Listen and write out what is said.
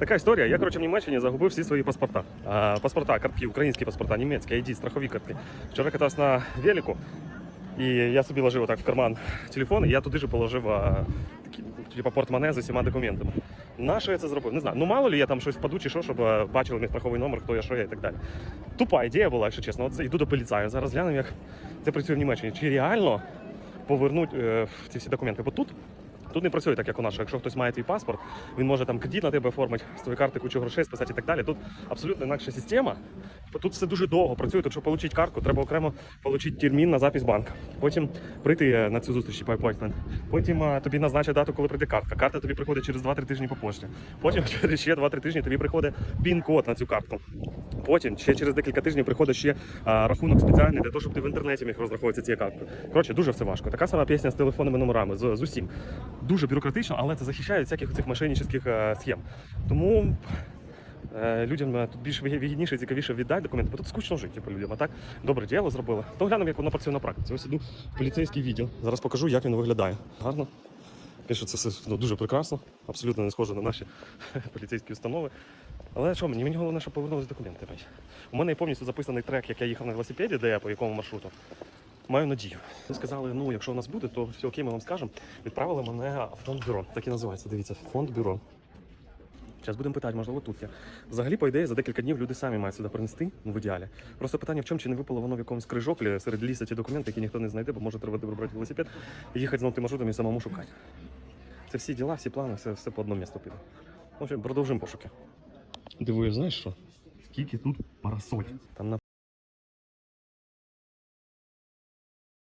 Така історія. Я коротше в Німеччині загубив всі свої паспорта. А, паспорта, картки, українські паспорта, німецькі, ID, страхові картки. Вчора катався на велику, і я собі ложив отак в карман телефон, і я туди ж положив а, такі, типу, портмоне з усіма документами. На я це зробив? Не знаю. Ну мало ли я там щось впаду чи що, щоб бачили мій страховий номер, хто я, що я і так далі. Тупа ідея була, якщо чесно. От йду до поліцаю. Зараз глянемо, як це працює в Німеччині. Чи реально повернуть е, ці всі документи? Бо тут Тут не працює так, як у нас. Якщо хтось має твій паспорт, він може там кредит на тебе оформити, з твоєї карти кучу грошей списати і так далі. Тут абсолютно інакша система. Тут все дуже довго працює. Тут, щоб отримати картку, треба окремо отримати термін на запис банка. Потім прийти е, на цю зустріч по appointment. Потім е, тобі назначать дату, коли прийде картка. Карта тобі приходить через 2-3 тижні по пошті. Потім через ще 2-3 тижні тобі приходить пін-код на цю картку. Потім ще через декілька тижнів приходить ще а, рахунок спеціальний для того, щоб ти в інтернеті міг розраховуватися цією карткою. Коротше, дуже все важко. Така сама пісня з телефонними номерами, з, з усім. Дуже бюрократично, але це захищає всяких цих мошеннических е, схем. Тому е, людям е, тут більш вигі- вигідніше цікавіше віддати документи, бо тут скучно жити типу, людям. А так добре діло зробили. То глянемо, як воно працює на практиці. Ось іду в поліцейський відділ. Зараз покажу, як він виглядає. Гарно. Звісно, це все ну, дуже прекрасно, абсолютно не схоже на наші поліцейські установи. Але що мені? Мені головне, щоб повернулися документи. У мене повністю записаний трек, як я їхав на велосипеді, де я по якому маршруту. Маю надію. Сказали, ну якщо у нас буде, то все окей, ми вам скажемо. Відправили мене в фонд бюро. Так і називається. Дивіться, фонд бюро. Зараз будемо питати, можливо, тут є. Взагалі, по ідеї, за декілька днів люди самі мають сюди принести, ну в ідеалі. Просто питання в чому, чи не випало воно в якомусь крижоклі серед лісу ті документи, які ніхто не знайде, бо може треба вибрати велосипед і їхати знову тим маршрутом і самому шукати. Це всі діла, всі плани, все, все по одному місту піде. В общем, продовжимо пошуки. Дивує, знаєш що? Скільки тут парасоль? Там на